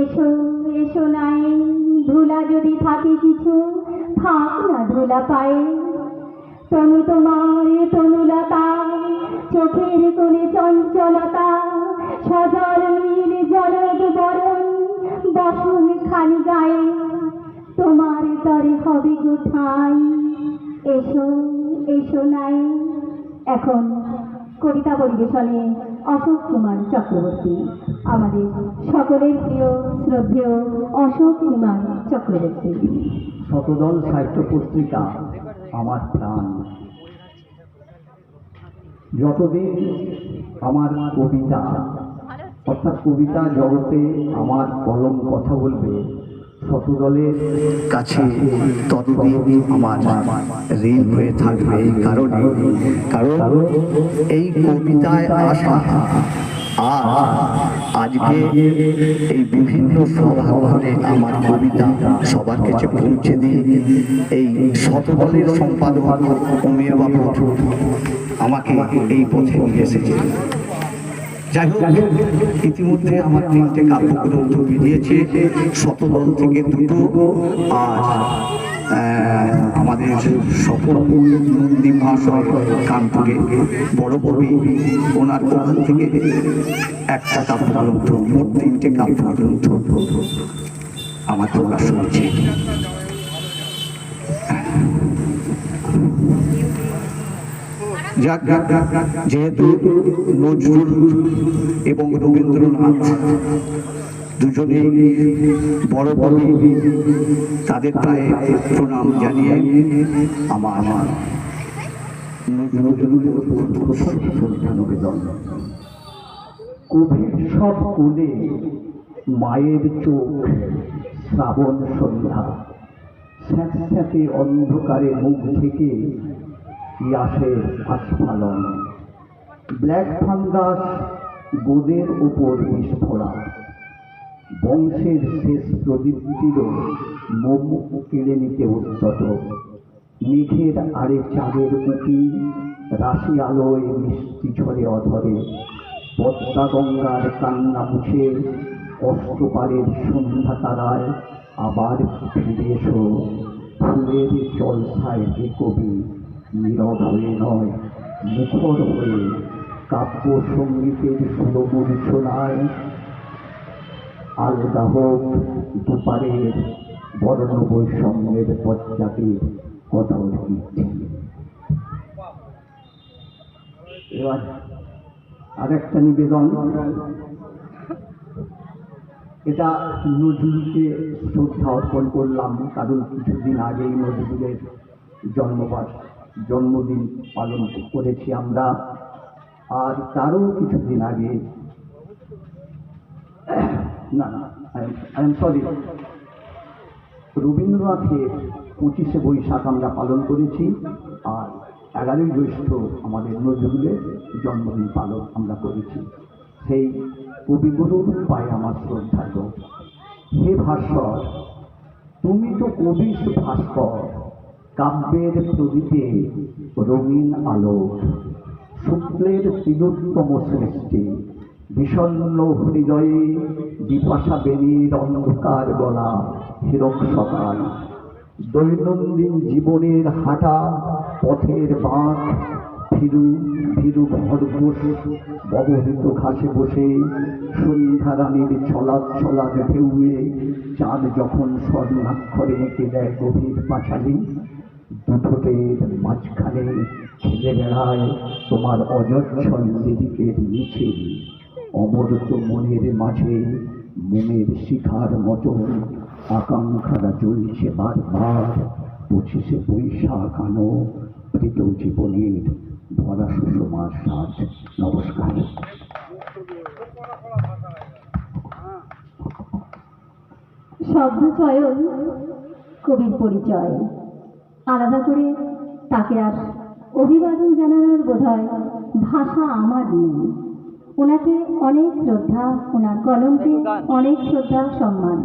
এসো এসো নাই ধুলা যদি থাকে কিছু, থাক না ধুলা পায়ে। তনু তোমার তনুলতা, চোখের কোণে চঞ্চলতা, সজল নীল জলদ বরণ, বসন খালি গায়ে। তোমার তরে হবে ঠাই এসো এসো নাই। এখন কবিতা পরিবেশনে অশোক কুমার চক্রবর্তী। আমাদের সকলের প্রিয় শ্রদ্ধেয় অশোক কুমার চক্রবর্তী। শতদল সাহিত্য পত্রিকা আমার প্রাণ। যতদিন আমার কবিতা অর্থাৎ কবিতা জগতে আমার কলম কথা বলবে শতদলের কাছে ততদিন আমার ঋণ হয়ে থাকবে এই কারণে। কারণ এই কবিতায় আসা আর আজকে এই বিভিন্ন সভাঘরে আমার কবিতা সবার কাছে পৌঁছে দিয়ে এই শতদলের সম্পাদক অমিয় বাবু আমাকে এই পথে নিয়ে এসেছে। যাই হোক, ইতিমধ্যে আমার তিনটে কাব্যগ্রন্থ বেরিয়েছে, শতদল থেকে দুটো, আর আমাদের সফল নন্দী মহাশয় কানপুরে বড় কবি ওনার ওখান থেকে একটা কাব্যগ্রন্থ, মোট তিনটে কাব্যগ্রন্থ আমার প্রকাশ হয়েছে যাক, যেহেতু নজরুল এবং রবীন্দ্রনাথ দুজনেই বড় বড় তাদের পায়ে প্রণাম জানিয়ে আমার কবির সব কোলে মায়ের চোখ শ্রাবণ সন্ধ্যা। স্যাঁতস্যাঁতে অন্ধকারে মুখ থেকে ইয়াসের আস্ফালন ব্ল্যাক ফাঙ্গাস গোদের উপর বিস্ফোরা বংশের শেষ প্রদীপটিরও মোম কেড়ে নিতে উদ্যত। মেঘের আড়ে চাঁদের উঁকি, রাশি আলোয় মিষ্টি ঝরে অধরে। পদ্মা গঙ্গার কান্না মুছে অষ্টপারের সন্ধ্যা তারায় আবার ফিরে এসো। ফুলের জলসায় হে কবি, নীরব হয়ে নয়, মুখর হয়ে কাব্য সঙ্গীতের সুরমূর্ছনায় আলগা হোক দুপারের বর্ণ বৈষম্যের পশ্চাতের কঠোর কীর্তি এবার আরেকটা নিবেদন। এটা নজরুলকে শ্রদ্ধা অর্পণ করলাম, কারণ কিছুদিন আগেই নজরুলের জন্মবাস জন্মদিন পালন করেছি আমরা। আর তারও কিছুদিন আগে না আই এম সরি রবীন্দ্রনাথের পঁচিশে বৈশাখ আমরা পালন করেছি, আর এগারোই জ্যৈষ্ঠ আমাদের নজরুলের জন্মদিন পালন আমরা করেছি। সেই কবিগুরুর পায়ে আমার শ্রদ্ধা গো। হে ভাস্কর, তুমি তো কবির ভাস্কর কাব্যের প্রদীপে রঙিন আলো শুক্লের তিলোত্তম সৃষ্টি বিষণ্ণ হৃদয়ে বিপাশা বেরির অন্ধকার গলা হিরক সকাল। দৈনন্দিন জীবনের হাঁটা, পথের বাঁক ফিরু ফিরু ভরপুর ব্যবহৃত ঘাসে বসে সন্ধ্যা রানীর ছলা ছলা ঢেউয়ে চাঁদ যখন স্বর্ণাক্ষরে এঁকে দেয় গভীর পাঁচালি, দুঠোটের মাঝখানে খেলে বেড়ায় তোমার অজস্র লিরিকের মিছিল অমরত মনের মাঝে মোমের শিখার মতন আকাঙ্ক্ষারা জ্বলছে বারবার। পঁচিশে বৈশাখ আনো প্রীত জীবনের ভরা সুষমা সাজ নমস্কার। শব্দ চয়ন, কবির পরিচয়। আলাদা করে তাকে আর অভিবাদন জানানোর বোধহয় ভাষা আমার নেই। ওনাকে অনেক শ্রদ্ধা ওনার কলমকে অনেক শ্রদ্ধা সম্মান।